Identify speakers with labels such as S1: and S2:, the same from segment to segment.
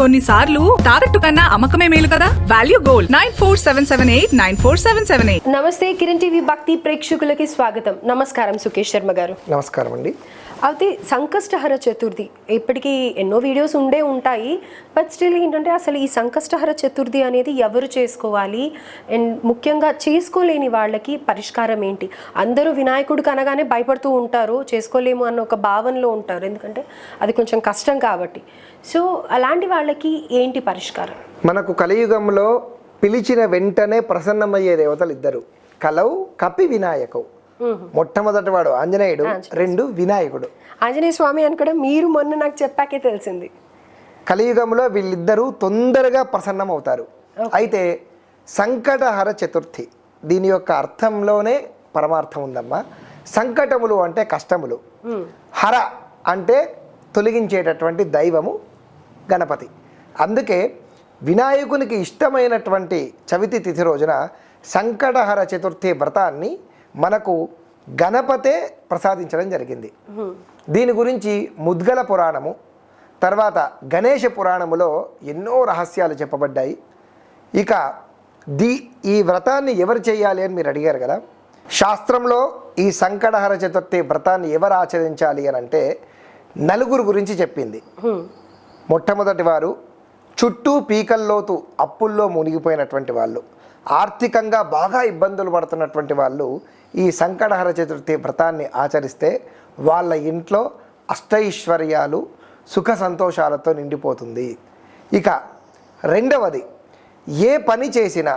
S1: కొన్నిసార్లు తాకట్టు కన్నా అమ్మకమే మేలు కదా? Value gold nine four seven seven eight nine four seven seven eight
S2: నమస్తే కిరణ్ టీవీ భక్తి ప్రేక్షకులకి స్వాగతం. నమస్కారం సుకేష్ శర్మ గారు.
S3: నమస్కారం అండి.
S2: అయితే సంకష్టహర చతుర్థి ఇప్పటికీ ఎన్నో వీడియోస్ ఉండే ఉంటాయి. బట్ స్టిల్ ఏంటంటే అసలు ఈ సంకష్టహర చతుర్థి అనేది ఎవరు చేసుకోవాలి? అండ్ ముఖ్యంగా చేసుకోలేని వాళ్ళకి పరిష్కారం ఏంటి? అందరూ వినాయకుడికి అనగానే భయపడుతూ ఉంటారు చేసుకోలేము అన్న ఒక భావనలో ఉంటారు. ఎందుకంటే అది కొంచెం కష్టం కాబట్టి. సో అలాంటి వాళ్ళకి ఏంటి పరిష్కారం?
S3: మనకు కలియుగంలో పిలిచిన వెంటనే ప్రసన్నమయ్యే దేవతలు ఇద్దరు. కలవు కపి వినాయకవు. మొట్టమొదటి వాడు ఆంజనేయుడు రెండు వినాయకుడు.
S2: ఆంజనేయ స్వామి అని కూడా మీరు మొన్న నాకు చెప్పాకే తెలిసింది.
S3: కలియుగంలో వీళ్ళిద్దరూ తొందరగా ప్రసన్నమవుతారు. అయితే సంకటహర చతుర్థి దీని యొక్క అర్థంలోనే పరమార్థం ఉందమ్మా. సంకటములు అంటే కష్టములు. హర అంటే తొలగించేటటువంటి దైవము గణపతి. అందుకే వినాయకునికి ఇష్టమైనటువంటి చవితి తిథి రోజున సంకటహర చతుర్థి వ్రతాన్ని మనకు గణపతే ప్రసాదించడం జరిగింది. దీని గురించి ముద్గల పురాణము తర్వాత గణేష పురాణములో ఎన్నో రహస్యాలు చెప్పబడ్డాయి. ఇక దీ ఈ వ్రతాన్ని ఎవరు చేయాలి అని మీరు అడిగారు కదా? శాస్త్రంలో ఈ సంకటహర చతుర్థి వ్రతాన్ని ఎవరు ఆచరించాలి అని అంటే నలుగురు గురించి చెప్పింది. మొట్టమొదటి వారు చుట్టూ పీకల్లోతు అప్పుల్లో మునిగిపోయినటువంటి వాళ్ళు. ఆర్థికంగా బాగా ఇబ్బందులు పడుతున్నటువంటి వాళ్ళు ఈ సంకటహర చతుర్థి వ్రతాన్ని ఆచరిస్తే వాళ్ళ ఇంట్లో అష్టైశ్వర్యాలు సుఖ సంతోషాలతో నిండిపోతుంది. ఇక రెండవది ఏ పని చేసినా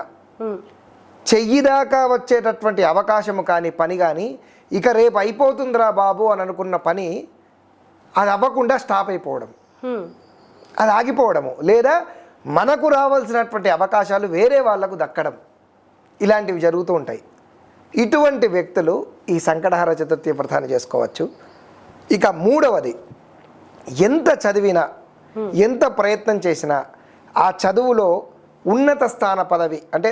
S3: చెయ్యి దాకా వచ్చేటటువంటి అవకాశము కానీ పని కానీ ఇక రేపు అయిపోతుందిరా బాబు అని అనుకున్న పని అది అవ్వకుండా స్టాప్ అయిపోవడం. అది ఆగిపోవడము. లేదా మనకు రావాల్సినటువంటి అవకాశాలు వేరే వాళ్ళకు దక్కడం. ఇలాంటివి జరుగుతూ ఉంటాయి. ఇటువంటి వ్యక్తులు ఈ సంకటహర చతుర్థి వ్రతాన్ని చేసుకోవచ్చు. ఇక మూడవది ఎంత చదివినా ఎంత ప్రయత్నం చేసినా ఆ చదువులో ఉన్నత స్థాన పదవి అంటే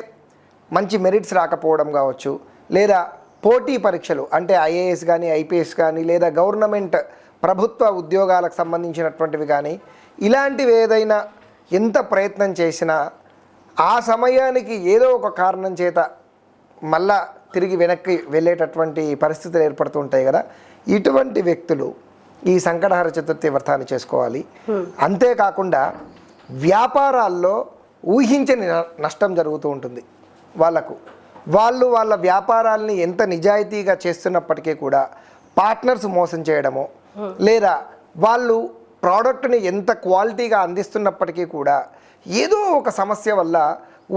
S3: మంచి మెరిట్స్ రాకపోవడం కావచ్చు లేదా పోటీ పరీక్షలు అంటే ఐఏఎస్ కానీ ఐపీఎస్ కానీ లేదా గవర్నమెంట్ ప్రభుత్వ ఉద్యోగాలకు సంబంధించినటువంటివి కానీ ఇలాంటివి ఏదైనా ఎంత ప్రయత్నం చేసినా ఆ సమయానికి ఏదో ఒక కారణం చేత మళ్ళా తిరిగి వెనక్కి వెళ్ళేటటువంటి పరిస్థితులు ఏర్పడుతూ ఉంటాయి కదా. ఇటువంటి వ్యక్తులు ఈ సంకటహర చతుర్థి వ్రతాన్ని చేసుకోవాలి. అంతేకాకుండా వ్యాపారాల్లో ఊహించని నష్టం జరుగుతూ ఉంటుంది వాళ్ళకు. వాళ్ళు వాళ్ళ వ్యాపారాల్ని ఎంత నిజాయితీగా చేస్తున్నప్పటికీ కూడా పార్ట్నర్స్ మోసం చేయడము లేదా వాళ్ళు ప్రోడక్ట్ని ఎంత క్వాలిటీగా అందిస్తున్నప్పటికీ కూడా ఏదో ఒక సమస్య వల్ల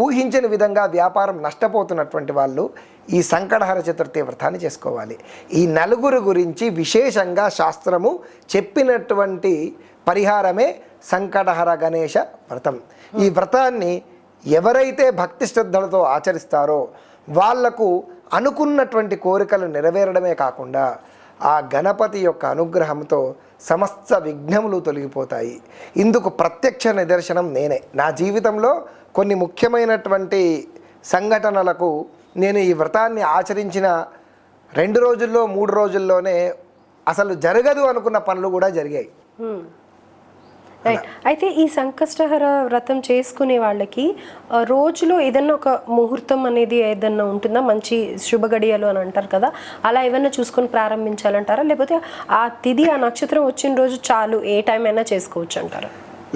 S3: ఊహించని విధంగా వ్యాపారం నష్టపోతున్నటువంటి వాళ్ళు ఈ సంకటహర చతుర్థి వ్రతాన్ని చేసుకోవాలి. ఈ నలుగురు గురించి విశేషంగా శాస్త్రము చెప్పినటువంటి పరిహారమే సంకటహర గణేష వ్రతం. ఈ వ్రతాన్ని ఎవరైతే భక్తి శ్రద్ధలతో ఆచరిస్తారో వాళ్ళకు అనుకున్నటువంటి కోరికలు నెరవేరడమే కాకుండా ఆ గణపతి యొక్క అనుగ్రహంతో సమస్త విఘ్నములు తొలగిపోతాయి. ఇందుకు ప్రత్యక్ష నిదర్శనం నేనే. నా జీవితంలో కొన్ని ముఖ్యమైనటువంటి సంఘటనలకు నేను ఈ వ్రతాన్ని ఆచరించిన రెండు రోజుల్లో మూడు రోజుల్లోనే అసలు జరగదు అనుకున్న పనులు కూడా జరిగాయి.
S2: రైట్ అయితే ఈ సంకష్టహర వ్రతం చేసుకునే వాళ్ళకి రోజులో ఏదన్నా ఒక ముహూర్తం అనేది ఏదన్నా ఉంటుందా? మంచి శుభ గడియలు అని అంటారు కదా అలా ఏదన్నా చూసుకొని ప్రారంభించాలంటారా? లేకపోతే ఆ తిది ఆ నక్షత్రం వచ్చిన రోజు చాలు ఏ టైం అయినా చేసుకోవచ్చు అంటారా?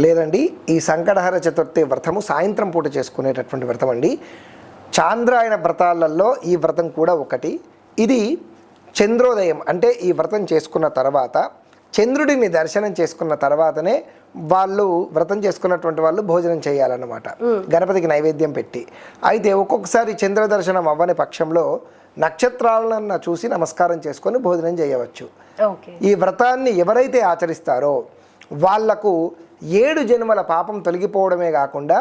S3: లేదండి. ఈ సంకటహర చతుర్థి వ్రతము సాయంత్రం పూట చేసుకునేటటువంటి వ్రతం అండి. చాంద్రాయణ వ్రతాలలో ఈ వ్రతం కూడా ఒకటి. ఇది చంద్రోదయం అంటే ఈ వ్రతం చేసుకున్న తర్వాత చంద్రుడిని దర్శనం చేసుకున్న తర్వాతనే వాళ్ళు వ్రతం చేసుకున్నటువంటి వాళ్ళు భోజనం చేయాలన్నమాట. గణపతికి నైవేద్యం పెట్టి. అయితే ఒక్కొక్కసారి చంద్ర దర్శనం అవ్వని పక్షంలో నక్షత్రాలన్న చూసి నమస్కారం చేసుకొని భోజనం చేయవచ్చు. ఈ వ్రతాన్ని ఎవరైతే ఆచరిస్తారో వాళ్ళకు ఏడు జన్మల పాపం తొలగిపోవడమే కాకుండా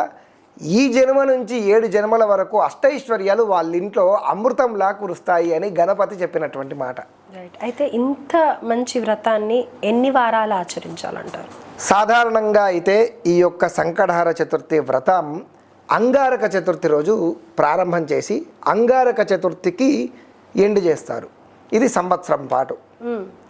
S3: ఈ జన్మ నుంచి ఏడు జన్మల వరకు అష్టైశ్వర్యాలు వాళ్ళ ఇంట్లో అమృతంలా కురుస్తాయి అని గణపతి చెప్పినటువంటి మాట.
S2: రైట్ అయితే ఇంత మంచి వ్రతాన్ని ఎన్ని వారాలు ఆచరించాలంటారు?
S3: సాధారణంగా అయితే ఈ యొక్క సంకటహర చతుర్థి వ్రతం అంగారక చతుర్థి రోజు ప్రారంభం చేసి అంగారక చతుర్థికి ఎండ్ చేస్తారు. ఇది సంవత్సరం పాటు.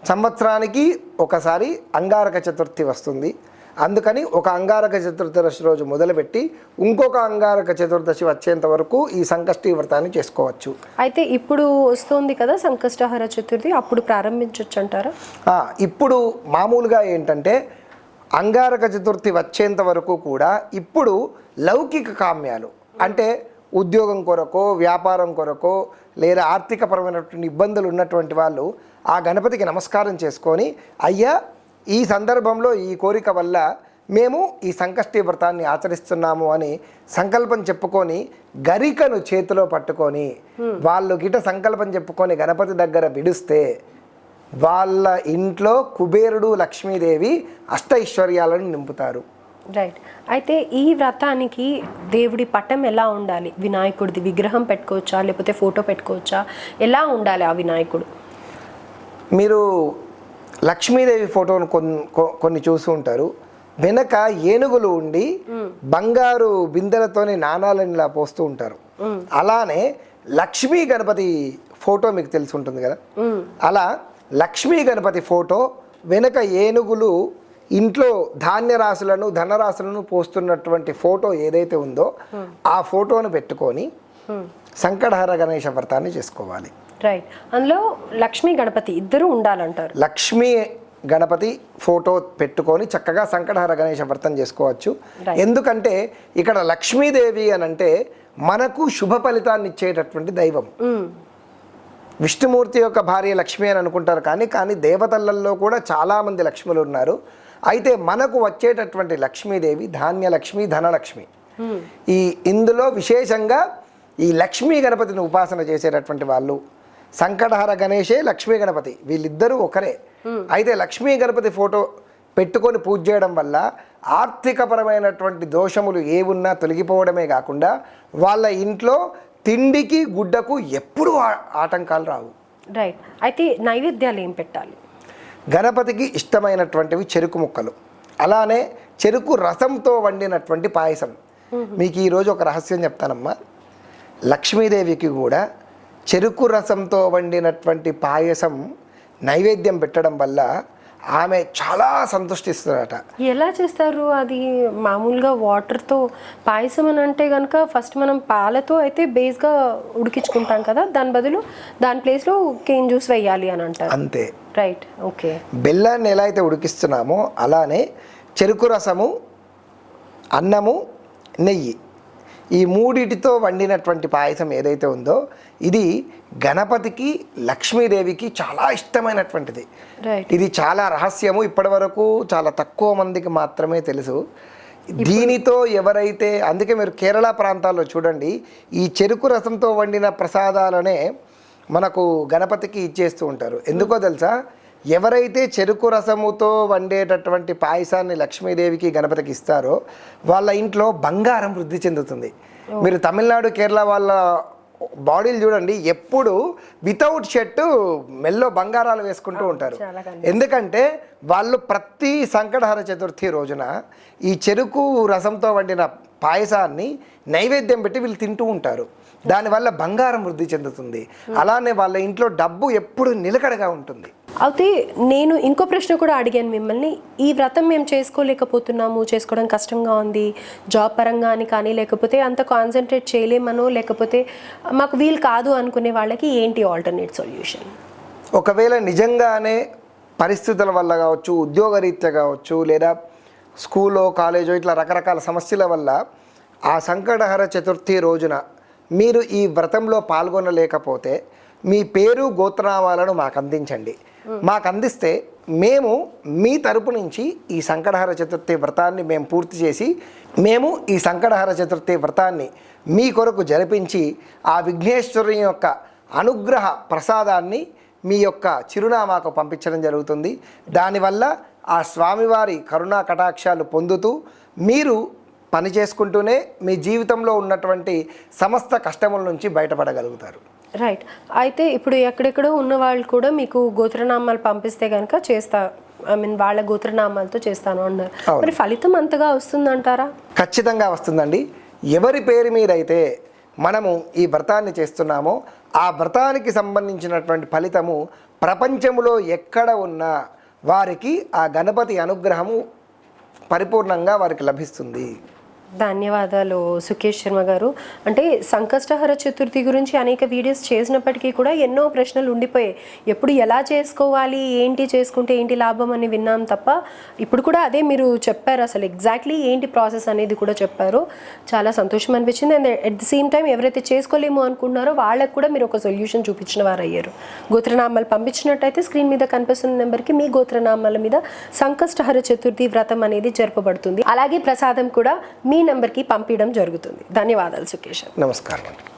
S3: సంవత్సరానికి ఒకసారి అంగారక చతుర్థి వస్తుంది. అందుకని ఒక అంగారక చతుర్దశి రోజు మొదలుపెట్టి ఇంకొక అంగారక చతుర్దశి వచ్చేంత వరకు ఈ సంకష్టి వ్రతాన్ని చేసుకోవచ్చు.
S2: అయితే ఇప్పుడు వస్తుంది కదా సంకష్టహర చతుర్థి అప్పుడు ప్రారంభించవచ్చు అంటారా
S3: ఇప్పుడు మామూలుగా ఏంటంటే అంగారక చతుర్థి వచ్చేంత వరకు కూడా ఇప్పుడు లౌకిక కామ్యాలు అంటే ఉద్యోగం కొరకో వ్యాపారం కొరకో లేదా ఆర్థికపరమైనటువంటి ఇబ్బందులు ఉన్నటువంటి వాళ్ళు ఆ గణపతికి నమస్కారం చేసుకొని అయ్యా ఈ సందర్భంలో ఈ కోరిక వల్ల మేము ఈ సంకష్టి వ్రతాన్ని ఆచరిస్తున్నాము అని సంకల్పం చెప్పుకొని గరికను చేతిలో పట్టుకొని వాళ్ళు గిట సంకల్పం చెప్పుకొని గణపతి దగ్గర విడిస్తే వాళ్ళ ఇంట్లో కుబేరుడు లక్ష్మీదేవి అష్ట ఐశ్వర్యాలను నింపుతారు.
S2: రైట్ అయితే ఈ వ్రతానికి దేవుడి పటం ఎలా ఉండాలి? వినాయకుడిది విగ్రహం పెట్టుకోవచ్చా? లేకపోతే ఫోటో పెట్టుకోవచ్చా? ఎలా ఉండాలి ఆ వినాయకుడు?
S3: మీరు లక్ష్మీదేవి ఫోటోను కొన్ని కొన్ని చూసి ఉంటారు. వెనక ఏనుగులు ఉండి బంగారు బిందెలతోని నాణాలను ఇలా పోస్తూ ఉంటారు. అలానే లక్ష్మీ గణపతి ఫోటో మీకు తెలిసి ఉంటుంది కదా? అలా లక్ష్మీ గణపతి ఫోటో వెనక ఏనుగులు ఇంట్లో ధాన్యరాశులను ధనరాశులను పోస్తున్నటువంటి ఫోటో ఏదైతే ఉందో ఆ ఫోటోను పెట్టుకొని సంకటహర గణేష వ్రతాన్ని చేసుకోవాలి.
S2: రైట్ అందులో లక్ష్మీ గణపతి ఇద్దరు ఉండాలంటారు.
S3: లక్ష్మీ గణపతి ఫోటో పెట్టుకొని చక్కగా సంకటహర గణేష వ్రతం చేసుకోవచ్చు. ఎందుకంటే ఇక్కడ లక్ష్మీదేవి అని అంటే మనకు శుభ ఫలితాన్ని ఇచ్చేటటువంటి దైవం. విష్ణుమూర్తి యొక్క భార్య లక్ష్మి అని అనుకుంటారు కానీ కానీ దేవతలలో కూడా చాలామంది లక్ష్ములు ఉన్నారు. అయితే మనకు వచ్చేటటువంటి లక్ష్మీదేవి ధాన్యలక్ష్మి ధనలక్ష్మి. ఈ ఇందులో విశేషంగా ఈ లక్ష్మీ గణపతిని ఉపాసన చేసేటటువంటి వాళ్ళు సంకటహర గణేషే లక్ష్మీ గణపతి. వీళ్ళిద్దరూ ఒకరే. అయితే లక్ష్మీ గణపతి ఫోటో పెట్టుకొని పూజ చేయడం వల్ల ఆర్థికపరమైనటువంటి దోషములు ఏ ఉన్నా తొలగిపోవడమే కాకుండా వాళ్ళ ఇంట్లో తిండికి గుడ్డకు ఎప్పుడూ ఆటంకాలు రావు.
S2: రైట్ అయితే నైవేద్యాలు ఏం పెట్టాలి?
S3: గణపతికి ఇష్టమైనటువంటివి చెరుకు ముక్కలు. అలానే చెరుకు రసంతో వండినటువంటి పాయసం. మీకు ఈరోజు ఒక రహస్యం చెప్తానమ్మా. లక్ష్మీదేవికి కూడా చెరుకు రసంతో వండినటువంటి పాయసం నైవేద్యం పెట్టడం వల్ల ఆమె చాలా సంతుష్టిస్తుందట
S2: ఎలా చేస్తారు? అది మామూలుగా వాటర్తో పాయసం అని అంటే కనుక ఫస్ట్ మనం పాలతో అయితే బేస్గా ఉడికించుకుంటాం కదా దాని బదులు దాని ప్లేస్లో కేన్ జ్యూస్ వేయాలి అని అంటారు.
S3: అంతే.
S2: Right okay.
S3: బెల్లాన్ని ఎలా అయితే ఉడికిస్తున్నామో అలానే చెరుకు రసము అన్నము నెయ్యి ఈ మూడిటితో వండినటువంటి పాయసం ఏదైతే ఉందో ఇది గణపతికి లక్ష్మీదేవికి చాలా ఇష్టమైనటువంటిది. ఇది చాలా రహస్యము ఇప్పటివరకు చాలా తక్కువ మందికి మాత్రమే తెలుసు. దీనితో ఎవరైతే అందుకే మీరు కేరళ ప్రాంతాల్లో చూడండి ఈ చెరుకు రసంతో వండిన ప్రసాదాలనే మనకు గణపతికి ఇచ్చేస్తూ ఉంటారు. ఎందుకో తెలుసా? ఎవరైతే చెరుకు రసముతో వండేటటువంటి పాయసాన్ని లక్ష్మీదేవికి గణపతికి ఇస్తారో వాళ్ళ ఇంట్లో బంగారం వృద్ధి చెందుతుంది. మీరు తమిళనాడు కేరళ వాళ్ళ బాడీలు చూడండి ఎప్పుడు వితౌట్ షర్ట్ మెల్లో బంగారాలు వేసుకుంటూ ఉంటారు. ఎందుకంటే వాళ్ళు ప్రతి సంకటహర చతుర్థి రోజున ఈ చెరుకు రసంతో వండిన పాయసాన్ని నైవేద్యం పెట్టి వీళ్ళు తింటూ ఉంటారు. దానివల్ల బంగారం వృద్ధి చెందుతుంది. అలానే వాళ్ళ ఇంట్లో డబ్బు ఎప్పుడు నిలకడగా ఉంటుంది.
S2: అయితే నేను ఇంకో ప్రశ్న కూడా అడిగాను మిమ్మల్ని. ఈ వ్రతం మేము చేసుకోలేకపోతున్నాము చేసుకోవడం కష్టంగా ఉంది జాబ్ పరంగా అని కానీ లేకపోతే అంత కాన్సన్ట్రేట్ చేయలేమనో లేకపోతే మాకు వీలు కాదు అనుకునే వాళ్ళకి ఏంటి ఆల్టర్నేట్ సొల్యూషన్
S3: ఒకవేళ నిజంగానే పరిస్థితుల వల్ల కావచ్చు ఉద్యోగరీత్యా కావచ్చు లేదా స్కూలో కాలేజో ఇట్లా రకరకాల సమస్యల వల్ల ఆ సంకటహర చతుర్థి రోజున మీరు ఈ వ్రతంలో పాల్గొనలేకపోతే మీ పేరు గోత్రనామాలను మాకు అందించండి. మాకు అందిస్తే మేము మీ తరపు నుంచి ఈ సంకటహర చతుర్థి వ్రతాన్ని మేము పూర్తి చేసి మేము ఈ సంకటహర చతుర్థి వ్రతాన్ని మీ కొరకు జరిపించి ఆ విఘ్నేశ్వరుని యొక్క అనుగ్రహ ప్రసాదాన్ని మీ యొక్క చిరునామాకు పంపించడం జరుగుతుంది. దానివల్ల ఆ స్వామివారి కరుణా కటాక్షాలు పొందుతూ మీరు పని చేసుకుంటూనే మీ జీవితంలో ఉన్నటువంటి సమస్త కష్టముల నుంచి బయటపడగలుగుతారు.
S2: రైట్ అయితే ఇప్పుడు ఎక్కడెక్కడో ఉన్న వాళ్ళు కూడా మీకు గోత్రనామాలు పంపిస్తే కనుక చేస్తా ఐ మీన్ వాళ్ళ గోత్రనామాలతో చేస్తాను అన్నారు. మరి ఫలితం అంతగా వస్తుందంటారా?
S3: ఖచ్చితంగా వస్తుందండి. ఎవరి పేరు మీదైతే మనము ఈ వ్రతాన్ని చేస్తున్నామో ఆ వ్రతానికి సంబంధించినటువంటి ఫలితము ప్రపంచంలో ఎక్కడ ఉన్నా వారికి ఆ గణపతి అనుగ్రహము పరిపూర్ణంగా వారికి లభిస్తుంది.
S2: ధన్యవాదాలు సుకేష్ శర్మ గారు. అంటే సంకష్టహర చతుర్థి గురించి అనేక వీడియోస్ చేసినప్పటికీ కూడా ఎన్నో ప్రశ్నలు ఉండిపోయాయి. ఎప్పుడు ఎలా చేసుకోవాలి ఏంటి చేసుకుంటే ఏంటి లాభం అని విన్నాం తప్ప ఇప్పుడు కూడా అదే మీరు చెప్పారు అసలు ఎగ్జాక్ట్లీ ఏంటి ప్రాసెస్ అనేది కూడా చెప్పారు. చాలా సంతోషం అనిపించింది. And at the same time ఎవరైతే చేసుకోలేము అనుకున్నారో వాళ్ళకు కూడా మీరు ఒక సొల్యూషన్ చూపించిన వారు అయ్యారు గోత్రనామాలు పంపించినట్టయితే స్క్రీన్ మీద కనిపిస్తున్న నెంబర్కి మీ గోత్రనామాల మీద సంకష్టహర చతుర్థి వ్రతం అనేది జరపబడుతుంది. అలాగే ప్రసాదం కూడా మీ నెంబర్కి పంపించడం జరుగుతుంది. ధన్యవాదాలు సుకేష్
S3: నమస్కారం.